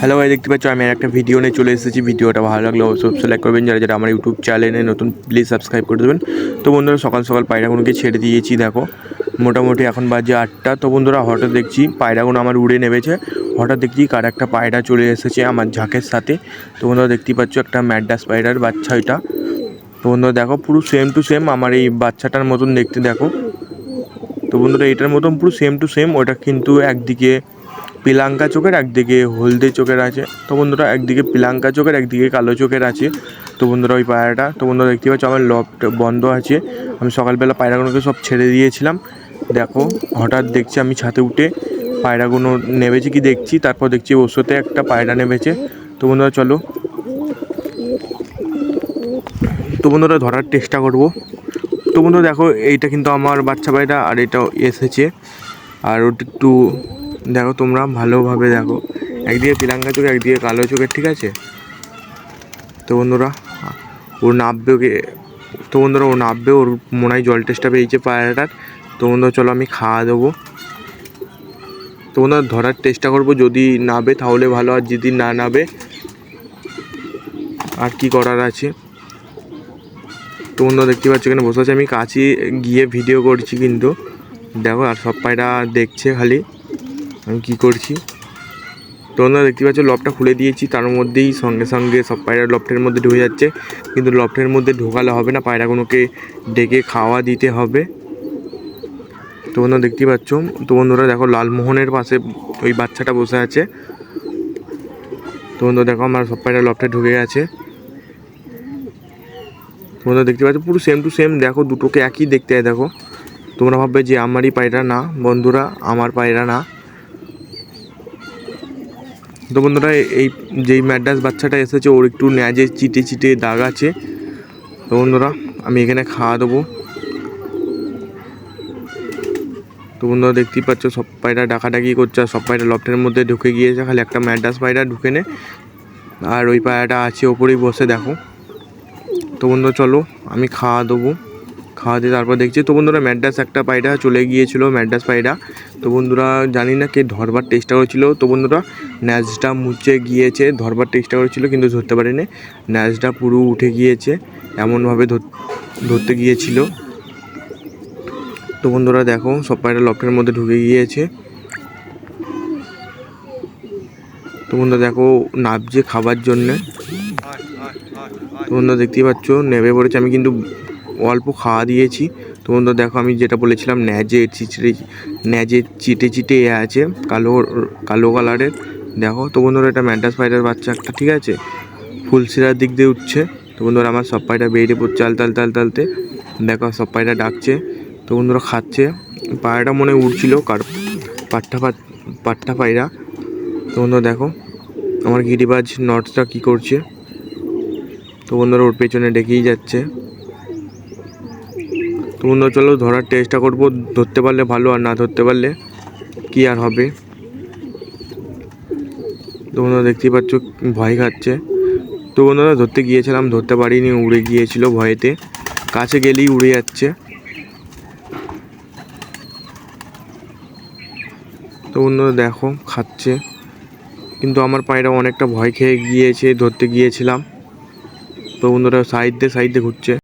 Hello ভাই দেখতে পাচ্ছ, আমি একটা ভিডিও নিয়ে চলে এসেছি। ভিডিওটা ভালো লাগলে অবশ্যই অবশ্যই লাইক করবেন। যারা যারা আমার ইউটিউব চ্যানেলে নতুন প্লিজ সাবস্ক্রাইব করে দেবেন। তো বন্ধুরা, সকাল সকাল পায়রাগুলোকে ছেড়ে দিয়েছি, দেখো। মোটামুটি এখন বাজে আটটা। তো বন্ধুরা, হঠাৎ দেখছি পায়রাগুলো আমার উড়ে নেমেছে। হঠাৎ দেখছি কার একটা পায়রা চলে এসেছে আমার ঝাঁকের সাথে। তো বন্ধুরা দেখতেই পাচ্ছ, একটা ম্যাডাস পায়রার বাচ্চা এটা। তো বন্ধুরা, দেখো, পুরো সেম টু সেম আমার এই বাচ্চাটার মতন দেখতে, দেখো। তো বন্ধুরা, এটার মতন পুরো সেম টু সেম ওটা কিন্তু একদিকে পিলাঙ্কা চোখের একদিকে হলদে চোখের আছে। তো বন্ধুরা, একদিকে পিলাঙ্কা চোখের, একদিকে কালো চোখের আছে। তো বন্ধুরা, ওই পায়রাটা, তো বন্ধুরা দেখতে পাচ্ছ আমার লফট বন্ধ আছে। আমি সকালবেলা পায়রাগুলোকে সব ছেড়ে দিয়েছিলাম। দেখো, হঠাৎ দেখছি আমি ছাদে উঠে পায়রাগুলো নেমেছে কি দেখছি, তারপর দেখছি ওষুধে একটা পায়রা নেমেছে। তো বন্ধুরা, চলো। তো বন্ধুরা, ধরার চেষ্টা করব। তো বন্ধুরা, দেখো, এইটা কিন্তু আমার বাচ্চা পায়রা আর এটা এসেছে। আর ওটা একটু দেখো তোমরা ভালোভাবে দেখো। একদিকে পিলাঙ্গা চোখে, একদিকে কালো চোখের ঠিক আছে? তো বন্ধুরা, ওর নাববে ওকে, তো বন্ধুরা ও নাববে, ওর মনে হয় জল টেস্টটা পেয়েছে পায়রাটার। তো বন্ধুরা চলো আমি খাওয়া দেবো। তো বন্ধুরা ধরার চেষ্টা করব, যদি নাবে তাহলে ভালো, আর যদি না নাবে, আর কি করার আছে? তো বন্ধুরা দেখতে পাচ্ছ এখানে বসে আছে, আমি কাছে গিয়ে ভিডিও করছি কিন্তু। দেখো আর সব পায়রা দেখছে খালি। আমি কী করছি? তো বন্ধুরা, দেখতে পাচ্ছ লবটা খুলে দিয়েছি। তার মধ্যেই সঙ্গে সঙ্গে সব পায়রা লফটের মধ্যে ঢুকে যাচ্ছে। কিন্তু লফটের মধ্যে ঢোকালে হবে না, পায়রাগুলোকে ডেকে খাওয়া দিতে হবে। তো বন্ধুরা, দেখতে পাচ্ছ? তো বন্ধুরা, দেখো, লালমোহনের পাশে ওই বাচ্চাটা বসে আছে। তো বন্ধুরা, দেখো, আমার সব পায়রা লফটে ঢুকে গেছে। তোমরা দেখতে পাচ্ছ? পুরো সেম টু সেম দেখো, দুটোকে একই দেখতে দেখো। তোমরা ভাববে যে, আমারই পায়রা না, বন্ধুরা, আমার পায়রা না। তো বন্ধুরা, এই যেই ম্যাড্রাস বাচ্চাটা এসেছে, ওর একটু ন্যাজে চিটে চিটে দাগ আছে। তো বন্ধুরা, আমি এখানে খাওয়া দেবো। তো বন্ধুরা, দেখতেই পাচ্ছ, সব পায়রা ডাকাডাকি করছে, আর সব পায়রা লফটের মধ্যে ঢুকে গিয়েছে, খালি একটা ম্যাড্রাস পায়রা ঢুকে নে। আর ওই পায়রাটা আছে, ওপরেই বসে দেখো। তো বন্ধুরা, চলো, আমি খাওয়া দেবো। খাওয়া দিয়ে তারপর দেখছি তো বন্ধুরা ম্যাড্রাস একটা পায়রা চলে গিয়েছিল, ম্যাড্রাস পায়রা। তো বন্ধুরা জানি না কে ধরবার টেস্টটা করেছিল। তো বন্ধুরা ন্যাচটা মুচে গিয়েছে, ধরবার টেস্টটা করেছিল কিন্তু ধরতে পারেনি। ন্যাচটা পুরো উঠে গিয়েছে, এমনভাবে ধর- ধরতে গিয়েছিল। তো বন্ধুরা দেখো, সব পায়রা লফটের মধ্যে ঢুকে গিয়েছে। তো বন্ধুরা দেখো নাবছে খাবার জন্যে। তো বন্ধুরা দেখতেই পাচ্ছ নেমে পড়েছে। আমি কিন্তু অল্প খাওয়া দিয়েছি। তো বন্ধুরা দেখো আমি যেটা বলেছিলাম, ন্যাজে চিচড়ে, ন্যাজে চিটে চিটে এ আছে, কালো কালো কালারের। দেখো, তো বন্ধুরা এটা ম্যান্টাস পায়রার বাচ্চা একটা, ঠিক আছে? ফুলসিরার দিক দিয়ে উঠছে। তো বন্ধুরা আমার সব পায়রা বেরিয়ে পড়ছে আলতে আলতে আলতে আলতে দেখো, সব পায়রা ডাকছে। তো বন্ধুরা খাচ্ছে। পায়রাটা মনে উঠছিল কার, পাট্টা পাট পাট্টা পায়রা। তো বন্ধুরা দেখো, আমার গিরিবাজ নটসটা কী করছে? তো বন্ধুরা ওর পেছনে ডেকেই যাচ্ছে। তো বন্ধুরা চলো ধরার চেষ্টা করব, ধরতে পারলে ভালো আর না ধরতে পারলে কি আর হবে? তো বন্ধুরা, দেখতেই পাচ্ছ, ভয় খাচ্ছে। তো বন্ধুরা, ধরতে গিয়েছিলাম, ধরতে পারিনি, উড়ে গিয়েছিল ভয়েতে। কাছে গেলেই উড়ে যাচ্ছে। তো বন্ধুরা, দেখো, খাচ্ছে। কিন্তু আমার পায়রা অনেকটা ভয় খেয়ে গিয়েছে, ধরতে গিয়েছিলাম। তো বন্ধুরা, সাইড দিয়ে সাইড দিয়ে ঘুরছে।